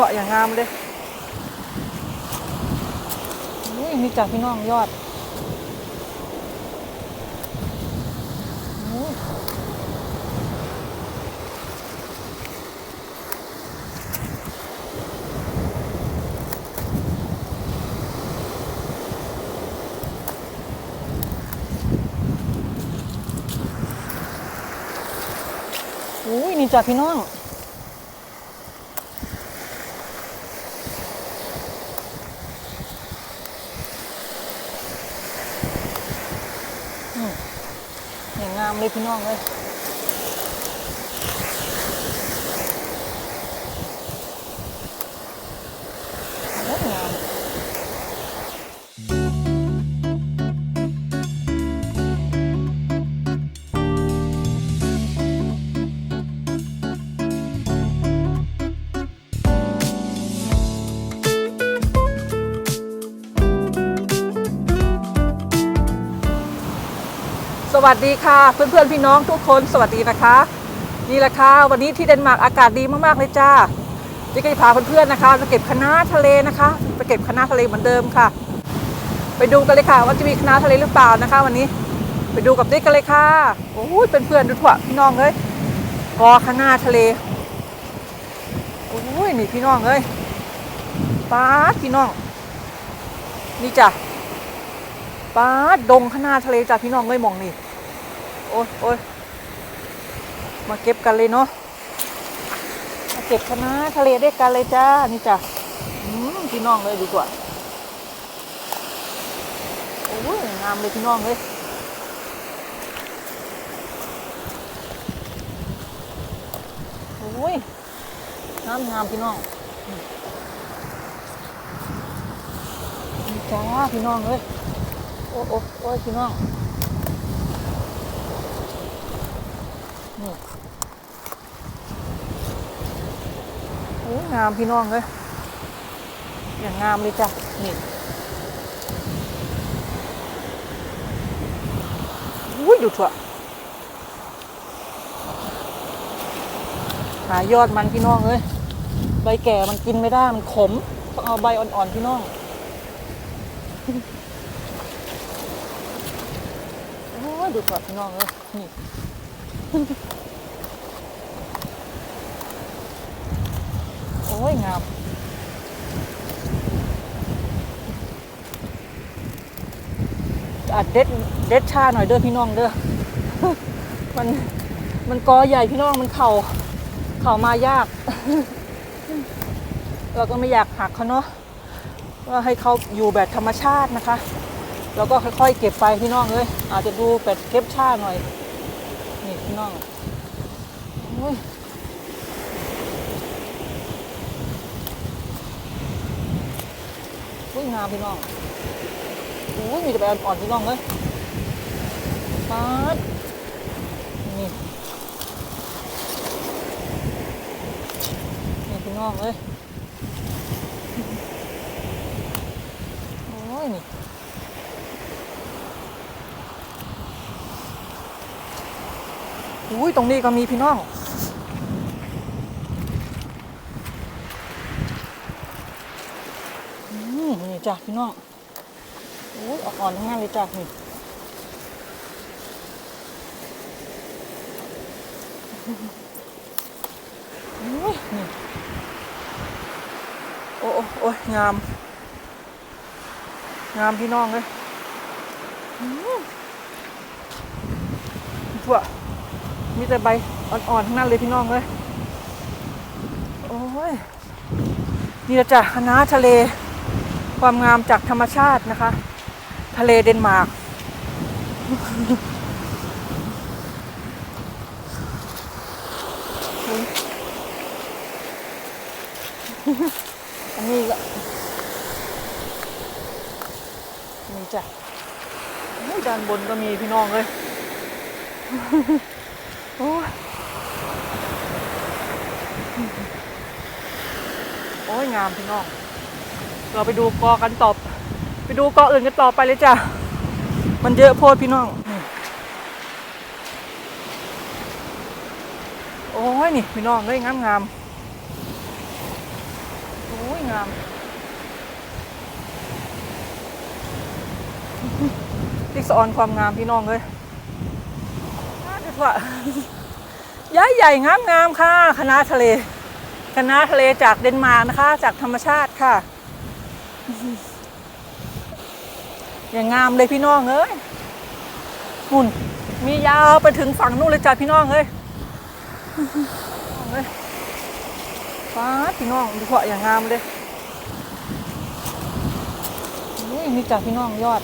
ถั่วอย่างงามเลยนี่มีจากพี่น้องยอดโอ้ยอุ้ยนี่จากพี่น้อง อย่างงาม เลยพี่น้องเลย วัสดีค่ะ เพื่อนๆพี่น้องทุกคนสวัสดีนะคะ นี่แหละค่ะวันนี้ที่เดนมาร์กอากาศดีมากๆเลยจ้าจิ๊กจะพาเพื่อนๆนะคะไปเก็บคณะทะเลนะคะไปเก็บคณะทะเลเหมือนเดิมค่ะ ไปดูกันเลยค่ะว่าจะมีคณะทะเลหรือเปล่านะคะ วันนี้ไปดูกับติ๊กกันเลยค่ะโอ้ยเป็นเพื่อนดูถั่วพี่น้องเลยกอคณะทะเลโอ้ยนี่พี่น้องเลยป้าพี่น้อง นี่จ้ะป้าดดงคณะทะเลจ้ะพี่น้องเลยมองนี่ โอ้ยโอ้ยมาเก็บกันเลยเนาะมาเก็บคะทะเลด้วยกันเลยจ้า นี่จ้ะพี่น้องเลยดูตัวโอ้ยงามเลยพี่น้องเลยโอ้ยน้ำงามพี่น้องนี่จ้าพี่น้องเลยโอ้โอ้โอ้ยพี่น้อง นี่โอ้ยงามพี่น้องเลยอย่างงามเลยจ้ะ นี่อุ้ยดูเถอะหายอดมันพี่น้องเอ้ยใบแก่มันกินไม่ได้ มันขม ต้องเอาใบอ่อนๆพี่น้องโอ้ดูก่อนพี่น้องเอ้ยนี่ อ้ยงามอัดเด็ดเด็ดชาหน่อยเด้อพี่น้องเด้อ มันมันกอใหญ่พี่น้องมันเข่าเข่ามายาก เราก็ไม่อยากหักเขาเนาะก็ให้เขาอยู่แบบธรรมชาตินะคะเราก็ค่อยๆ เก็บไปพี่น้องเลยอาจจะดูแบบเก็บชาหน่อย นี่พี่น้อง โอ้ยงามพี่น้องอุ้ยมีแต่ใบอ่อนๆพี่น้องเลยปาดนี่นี่พี่น้องเอ้ยโอ้ยนี่อุ้ยตรงนี้ก็มีพี่น้อง อื มนี่จ้ะพี่น้องอุ้ยอ่อนทั้งนั้นเลยจ้ะนี่อุ้ยนี่โอ้โอ้โอ้ยงาม งามพี่น้องเลยอืมทั่วมีแต่ใบอ่อนๆทั้งนั้นเลยพี่น้องเลยโอ้ยนี่ละจ้ะคณะทะเล ความงามจากธรรมชาตินะคะ ทะเลเดนมาร์กอันนี้ก็นี่จ้ะด้านบนก็มีพี่น้องเลยโอ้ยโอ้ยงามพี่น้อง เราไปดูกอกันต่อไปดูกออื่นกันต่อไปเลยจ้ะ มันเยอะโพดพี่น้อง โอ้ยนี่พี่น้องเลยงามงามๆงาม ติ๊กสอนความงามพี่น้องเลยน่าจะว่าย้ายใหญ่งามงามค่ะ คณะทะเล คณะทะเลจากเดนมาร์กนะคะ จากธรรมชาติค่ะ อย่างงามเลยพี่น้องเอ้ยหุ่น มียาวไปถึงฝั่งนู้นเลยจ้ะพี่น้องเอ้ยเอ้ยฟ้าพี่น้องดูเถอะอย่างงามเลยนี่มีจ้ะพี่น้องยอด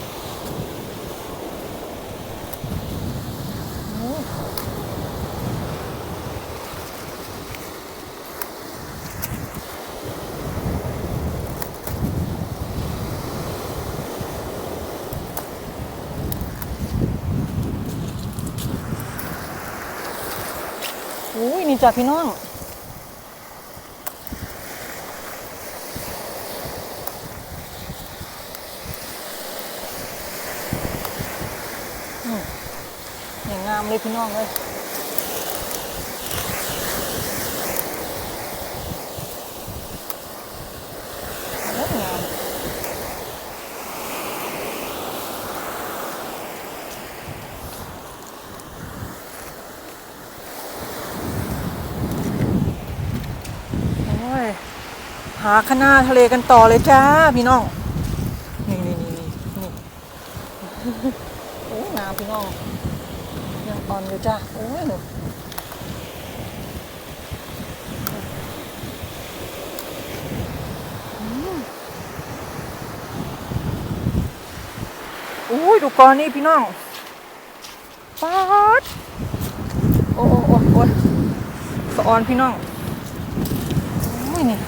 อ้ยนี่จ้ะพี่น้องอย่างงามเลยพี่น้องเลยงดงามโอ้ย หาคณะทะเลกันต่อเลยจ้าพี่น้อง นี่นี่นี่นี่นี่โอ้งามพี่น้องยังอ่อนอยู่จ้าโอ้ยหนูโอ้ยดูกอนนี่พี่น้องปาดโอ้โอ้โอ้โอ้ยสะออนพี่น้องโอ้ยนี่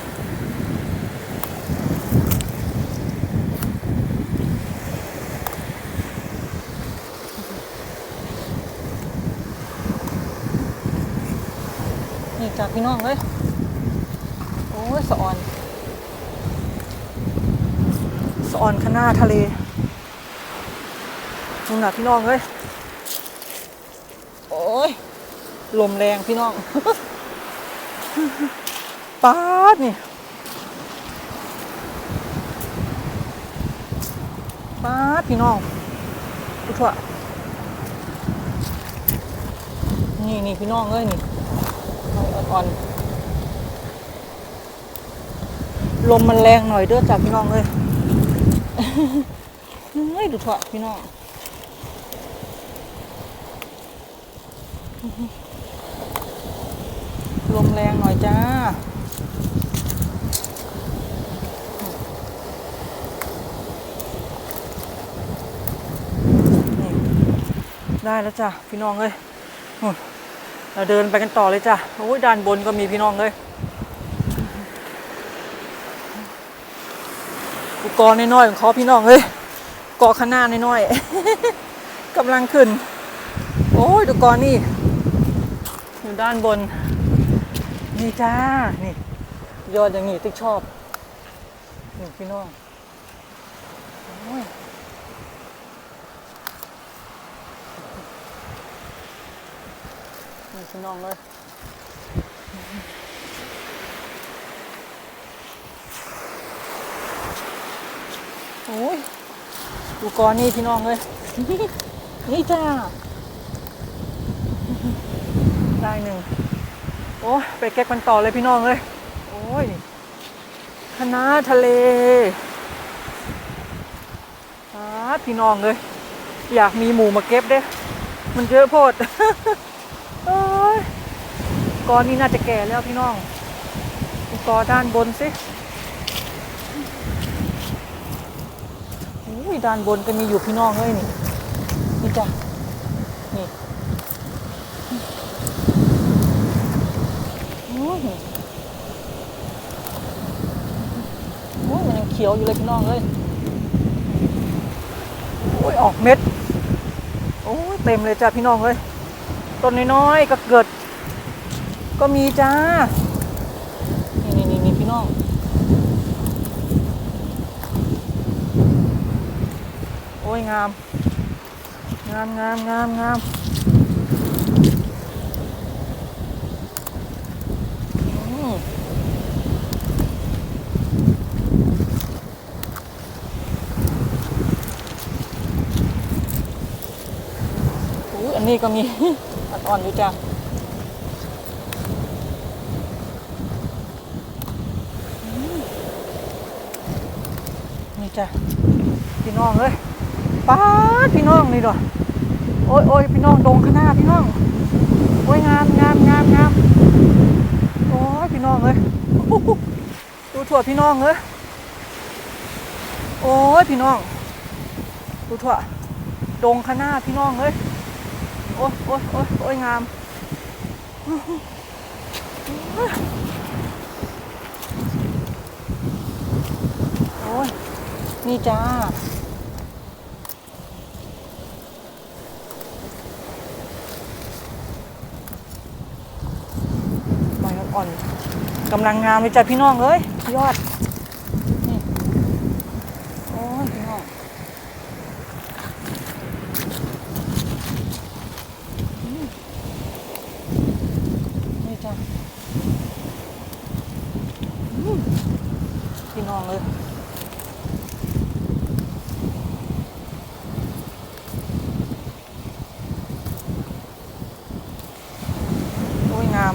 พี่น้องเลยโอ้ยสะออนสะออนข้างหน้าทะเลนู่นน่ะพี่น้องเลยโอ้ยลมแรงพี่น้องป๊าดนี่ป๊าดพี่น้องดูเถอะนี่นี่พี่น้องเอ้ยนี่ อ่อนๆลมมันแรงหน่อยเด้อจ้ะพี่น้องเอ้ยเฮ้ยดูเถอะพี่น้องลมแรงหน่อยจ้าได้แล้วจ้ะพี่น้องเอ้ย เราเดินไปกันต่อเลยจ้ะโอ้ยด้านบนก็มีพี่น้องเลยอุปกรณ์น้อยๆของเขาพี่น้องเอ้ยเกาะข้างหน้าน้อยๆกำลังขึ้น โอ้ยดูกรนี่อยู่ด้านบน นี่จ้า นี่ ยอดอย่างนี้ติ๊กชอบนี่พี่น้องโอ้ย นี่ พี่น้องเลยโอ้ยดูกอนี่พี่น้องเลยนี่จ้าได้หนึ่งโอ้ยไปเก็บกันต่อเลยพี่น้องเลยโอ้ยคณะทะเลอาพี่น้องเลยอยากมีหมูมาเก็บเด้ มันเยอะโพดโอ้ย กอนี้น่าจะแก่แล้วพี่น้องดูกอด้านบนสิอุ้ยด้านบนก็มีอยู่พี่น้องเลยนี่นี่จ้ะนี่อุ้ยโอ้ยมันยังเขียวอยู่เลยพี่น้องเลยโอ้ยออกเม็ดโอ้ยเต็มเลยจ้ะพี่น้องเลยต้นน้อยๆก็เกิด ก็มีจ้า นี่นี่นี่พี่น้อง โอ้ยงาม งามงามงามงามอันนี้ก็มีอ่อนๆอยู่จ้า จ้ะพี่น้องเอ้ยป้าพี่น้องนี่ดอกโอ้ยโอ้ยพี่น้องดงข้างหน้าพี่น้องโอ้ยงามงามงามงามโอ้ยพี่น้องเอ้ยดูถั่วพี่น้องเอ้ยโอ้ยพี่น้องดูถั่วดงข้างหน้าพี่น้องเอ้ยโอ้ยโอ้ยโอ้ยโอ้ยงามโอ้ย นี่จ้า ใบอ่อนๆกำลังงามเลยจ้ะพี่น้องเอ้ยยอด นี่ โอ้ยพี่น้อง นี่จ้ะอืมพี่น้องเลย โอ้ย งาม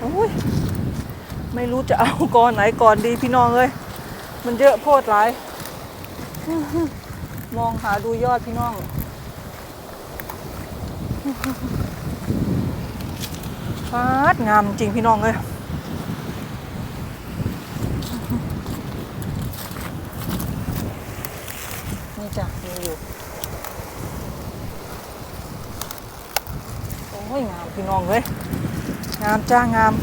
โอ้ย ไม่รู้จะเอาก่อนไหนก่อนดีพี่น้องเอ้ยมันเยอะโพดหลาย มองหาดูยอดพี่น้อง ฟาดงามจริงพี่น้องเลยนี่จ้ะมีอยู่ โอ้ยงามพี่น้องเลยงามจ้างาม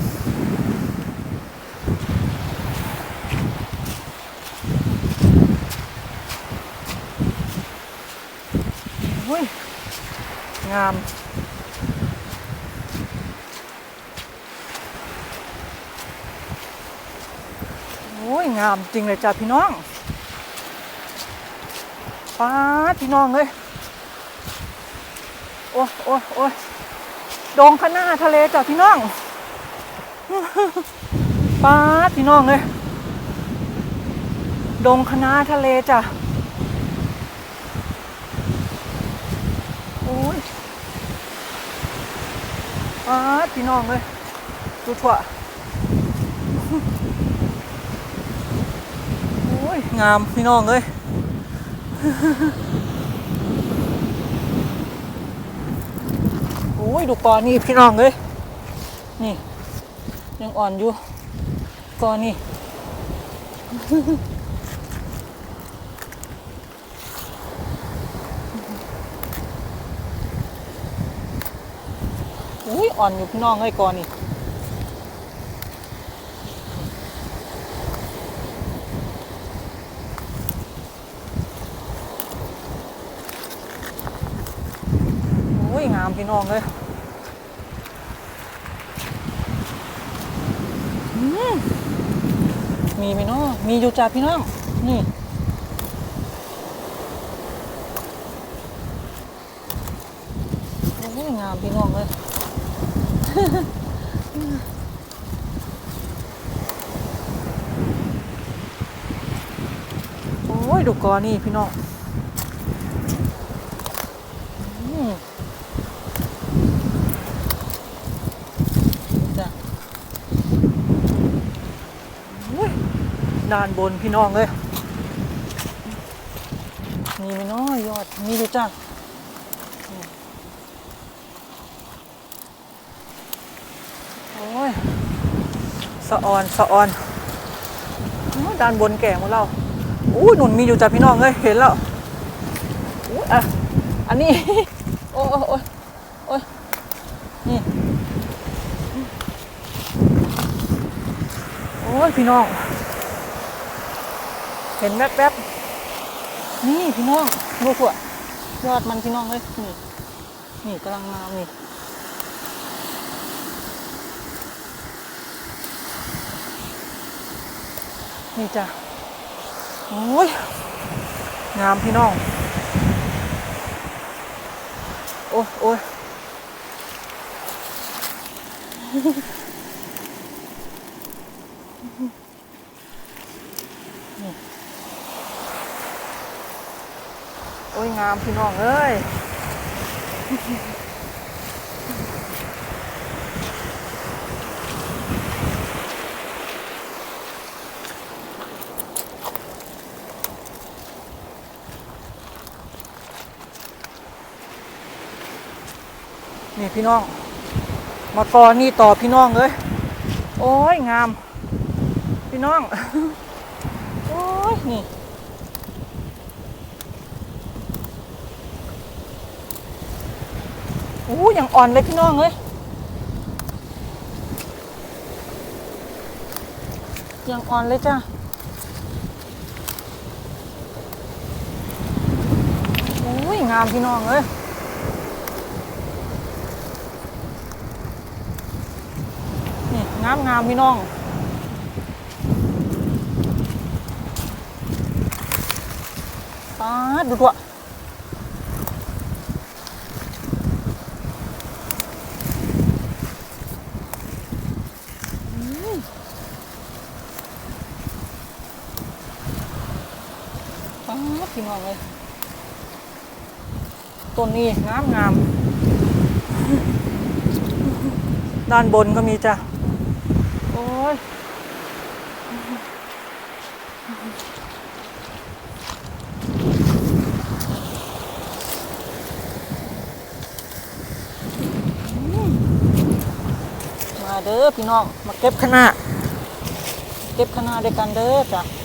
งาม โอ้ย งามจริงเลยจ้ะพี่น้องป้าพี่น้องเลยโอ้ยโอ้ยโอ้ยดงข้างหน้าทะเลจ้ะพี่น้องป้าพี่น้องเลยดงคณะทะเลจ้ะ โอ้ย ป้าพี่น้องเลยดูถั่วโอ้ย งามพี่น้องเลยโอ้ย ดูกอนี่พี่น้องเลยนี่ ยังอ่อนอยู่กอนี่ อุ้ยอ่อนอยู่พี่น้องเอ้ยก่อนนี่อุ้ยงามพี่น้องเลยอืมมีไหมเนาะมีอยู่จ้าพี่น้อง นี่โอ้ยงามพี่น้องเลย โอ้ยดูกอนี่พี่น้องด้านบนพี่น้องเลยมีไหมน้อยยอดมีดูจ้ะอืมโอ้ย สะออนสะออนด้านบนแก่ของเราอู้หนุนมีอยู่จ้ะพี่น้องเอ้ยเห็นแล้วอู้อะอันนี้ โอ้โอ้โอ้ยโอ้ยนี่โอ้ยพี่น้อง เห็นแวบๆนี่พี่น้องดูถั่วยอดมันพี่น้องเลยนี่นี่กำลังมานี่ นี่จ้ะโอ้ยงามพี่น้อง โอ้ยโอ้ยโอ้ยงามพี่น้องเอ้ย นี่พี่น้องมากอนี่ต่อพี่น้องเลยโอ้ยงาม พี่น้อง โอ้ยนี่โอ้ยังอ่อนเลยพี่น้องเลยยังอ่อนเลยจ้าโอ้ยงามพี่น้องเลยนี่งามงามพี่น้องปาดดูด้วยป๊าดพี่น้องเลยต้นนี้งามงามด้านบนก็มีจ้ะ อ้ยมาเด้อพี่น้อง มาเก็บขนาเก็บขนาด้วยกันเด้อจ้ะ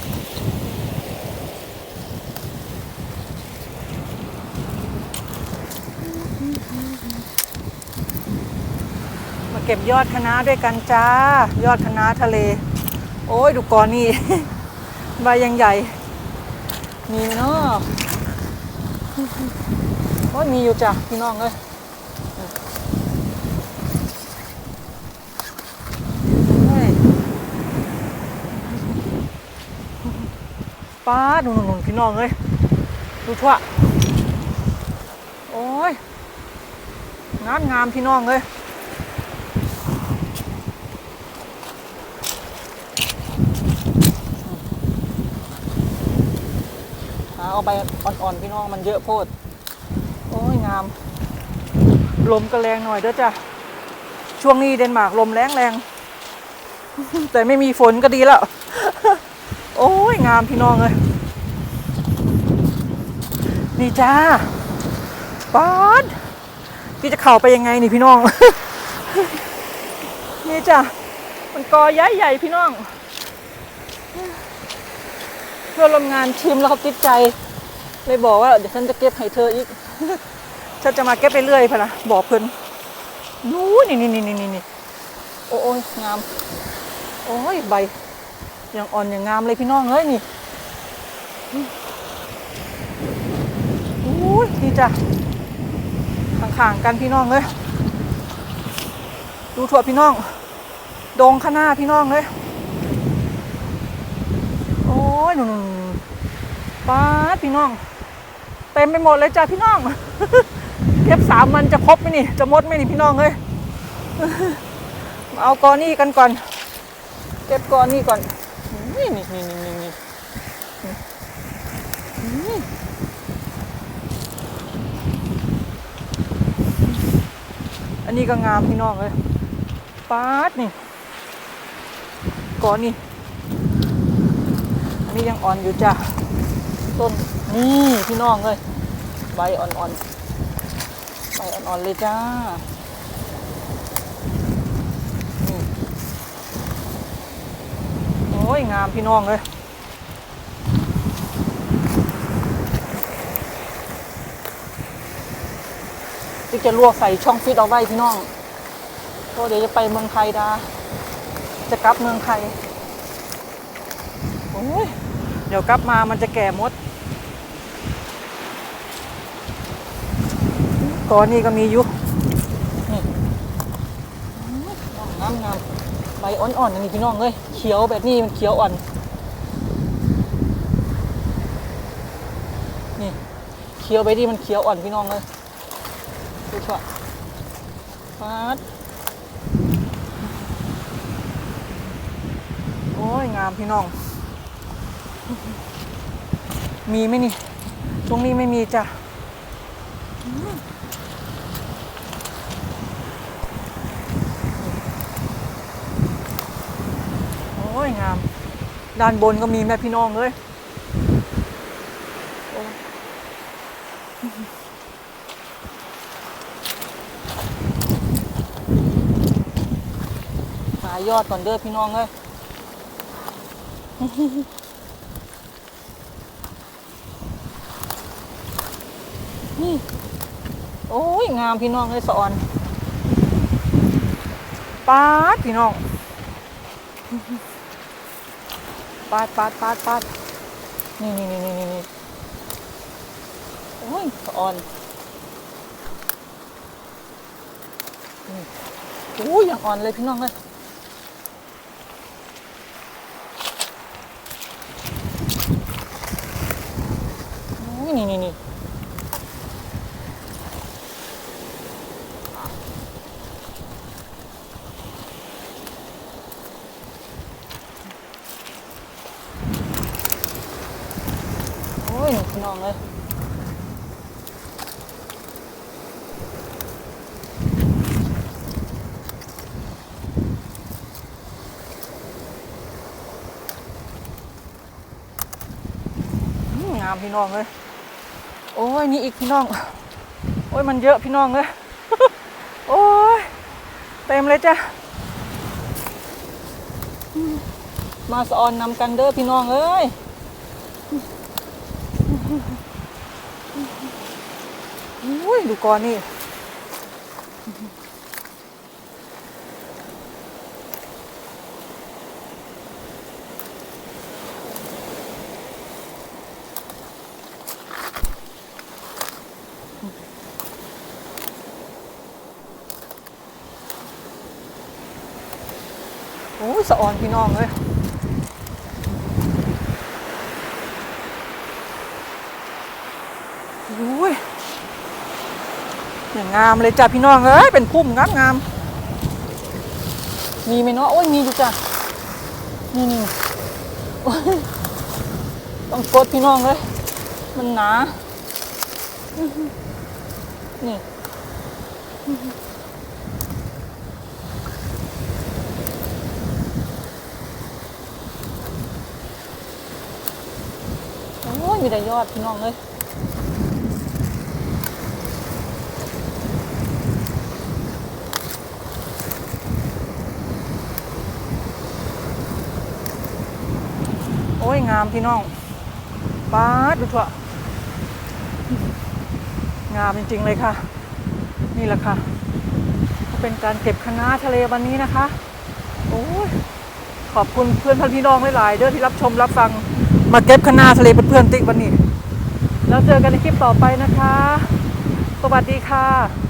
เก็บยอดคะน้าด้วยกันจ้า ยอดคะน้าทะเล โอ้ยดูกอนี่ใบยังใหญ่ มีเนาะโอ้ยมีอยู่จ้ะพี่น้องเลยป้าดูหนุนๆพี่น้องเลยดูทั่วโอ้ยงามงามพี่น้องเลย เอาไปอ่อนๆพี่น้องมันเยอะโพด โอ้ยงาม ลมก็แรงหน่อยเด้อจ้ะ ช่วงนี้เดนมาร์กลมแรงแรง แต่ไม่มีฝนก็ดีแล้ว โอ้ยงามพี่น้องเลย นี่จ้าป๊าดพี่จะเข่าไปยังไงนี่พี่น้อง นี่จ้ะ มันกอใหญ่ใหญ่ๆพี่น้องเพื่อนร่วมงานชิมแล้วเขาติดใจ เลยบอกว่าเดี๋ยวฉันจะเก็บให้เธออีกฉันจะมาเก็บไปเรื่อยพะนะบอกเพื่อนนู้นี่นี่นี่นี่นี่โอ้ยงาม โอ้ยใบยังอ่อนยังงามเลยพี่น้องเอ้ยนี่โอ้ยนี่จ้ะข้างๆกันพี่น้องเลยดูถั่วพี่น้อง ดงข้างหน้าพี่น้องเลยโอ้ยหนุ่นป้าดพี่น้อง เต็มไปหมดเลยจ้ะพี่น้อง เก็บสามวันจะครบไหมนี่ จะหมดไหมนี่พี่น้องเอ้ยเอากอนี่กันก่อน เก็บกอนี่ก่อนนี่นี่นี่นี่นี่นี่นี่อันนี้ก็งามพี่น้องเลยป๊าดนี่กอนี่อันนี้ยังอ่อนอยู่จ้ะ ต้นนี่พี่น้องเลยใบอ่อนๆใบอ่อนๆเลยจ้าโอ้ยงามพี่น้องเลยที่จะลวกใส่ช่องฟิตเอาไว้พี่น้องเพราะเดี๋ยวจะไปเมืองไทยดาจะกลับเมืองไทยโอ้ย ดี๋ยวกลับมามันจะแก่หมดก่อนนี้ก็มีอยู่นี่งามงามๆใบอ่อนๆอย่างนี้พี่น้องเลยเขียวแบบนี้มันเขียวอ่อน นี่เขียวไปที่มันเขียวอ่อนพี่น้องเลยดูเถอะฟาดโอ้ยงามพี่น้อง มีไหมนี่ช่วงนี้ไม่มีจ้ะโอ้ยงาม ด้านบนก็มีแม่พี่น้องเลยหายอดก่อนเด้อพี่น้องเลย นี่โอ้ยงามพี่น้องเลยสอนปาดพี่น้องปาดปาดปาดปาดนี่นี่นี่นี่นี่โอ้ยสอนโอ้ยอย่างอ่อนเลยพี่น้องเลยนี่นี่นี่ น้องเลยอืมงามพี่น้องเลยโอ้ยนี่อีกพี่น้อง โอ้ยมันเยอะพี่น้องเลยโอ้ยเต็มเลยจ้ะมมาสอนนำกันเด้อพี่น้องเอ้ย อุ้ย ดูก่อนนี่ โอ้สะออนพี่น้องเลย อย่า งามเลยจ้ะพี่น้องเอ้ยเป็นพุ่มงามงามมีไหมเนาะโอ้ยมีอยู่จ้ะนี่นี่ต้องกดพี่น้องเลยมันหนา นี่โอ้ยมีแต่ยอดพี่น้องเลย งามพี่น้องป้าดูเถอะงามจริงๆเลยค่ะ นี่แหละค่ะเป็นการเก็บคณะทะเลวันนี้นะคะโอ้ยขอบคุณเพื่อนพ,นพี่น้องหลายๆเด้อที่รับชมรับฟังมาเก็บคณะทะเลเป็นเพื่อนติ๊กวันนี้ แล้วเจอกันในคลิปต่อไปนะคะ สวัสดีค่ะ